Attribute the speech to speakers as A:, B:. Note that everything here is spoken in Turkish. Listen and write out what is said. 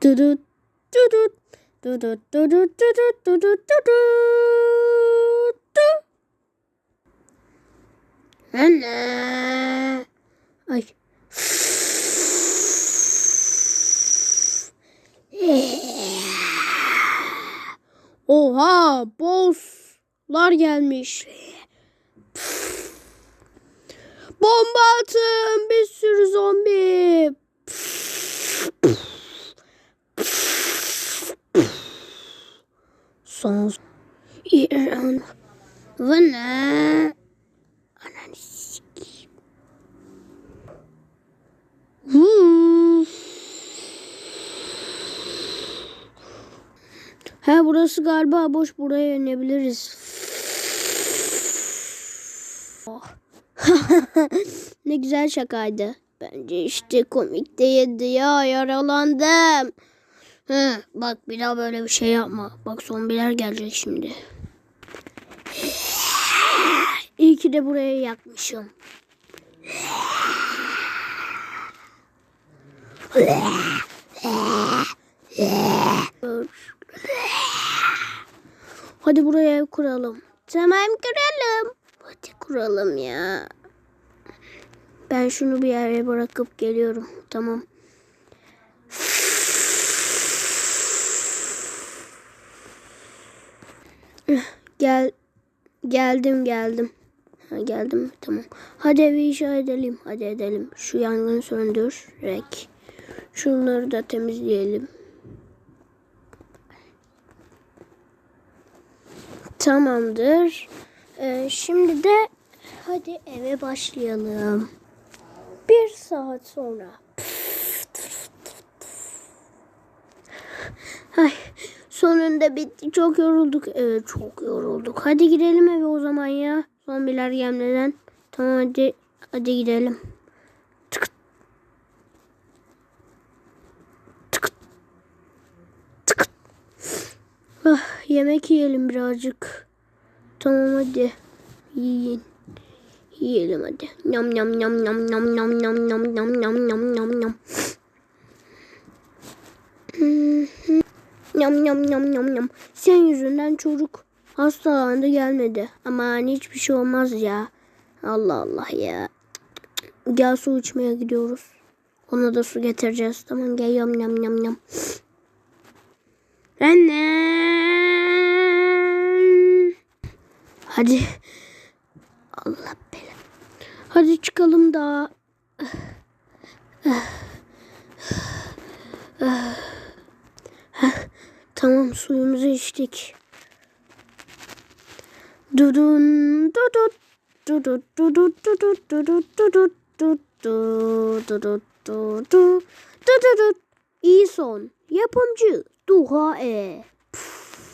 A: Dudut dudut dudut dudut dudut dudut dudut du. Anne. Ay. Oha, bosslar gelmiş. Bomba atın, bir sürü zombi. Son İran ve ne? Ananı burası galiba boş buraya inebiliriz. Oh. ne güzel şakaydı. Bence işte komik değildi ya yaralandım. He, bak bir daha böyle bir şey yapma. Bak zombiler gelecek şimdi. İyi ki de buraya yakmışım. Hadi buraya ev kuralım. Tamam kuralım. Hadi kuralım ya. Ben şunu bir yere bırakıp geliyorum. Tamam. Gel geldim geldim. Ha, geldim tamam. Hadi evi inşa edelim. Hadi edelim. Şu yangını söndür. Rek. Şunları da temizleyelim. Tamamdır. Ee, şimdi de hadi eve başlayalım. Bir saat sonra. Ay, sonunda bitti. Çok yorulduk. Evet çok yorulduk. Hadi gidelim eve o zaman ya. Zombiler gelmeden. Tamam hadi. Hadi gidelim. Tık. Tık. Tık. Ah, yemek yiyelim birazcık. Tamam hadi. Yiyin. Yiyelim hadi. Yam yam yam yam yam yam yam yam yam yam yam yam yam. Yam yam yam yam yam. Sen yüzünden çocuk hastalandı gelmedi. Ama hiçbir şey olmaz ya. Allah Allah ya. Gel su içmeye gidiyoruz. Ona da su getireceğiz. Tamam gel yam yam yam yam. Anne. Hadi. Allah belanı. Hadi çıkalım da. Tamam suyumuzu içtik. Dudun dudut dudut dudut dudut dudut dudut dudut dudut dudut dudut İyi son. Yapımcı Duha E.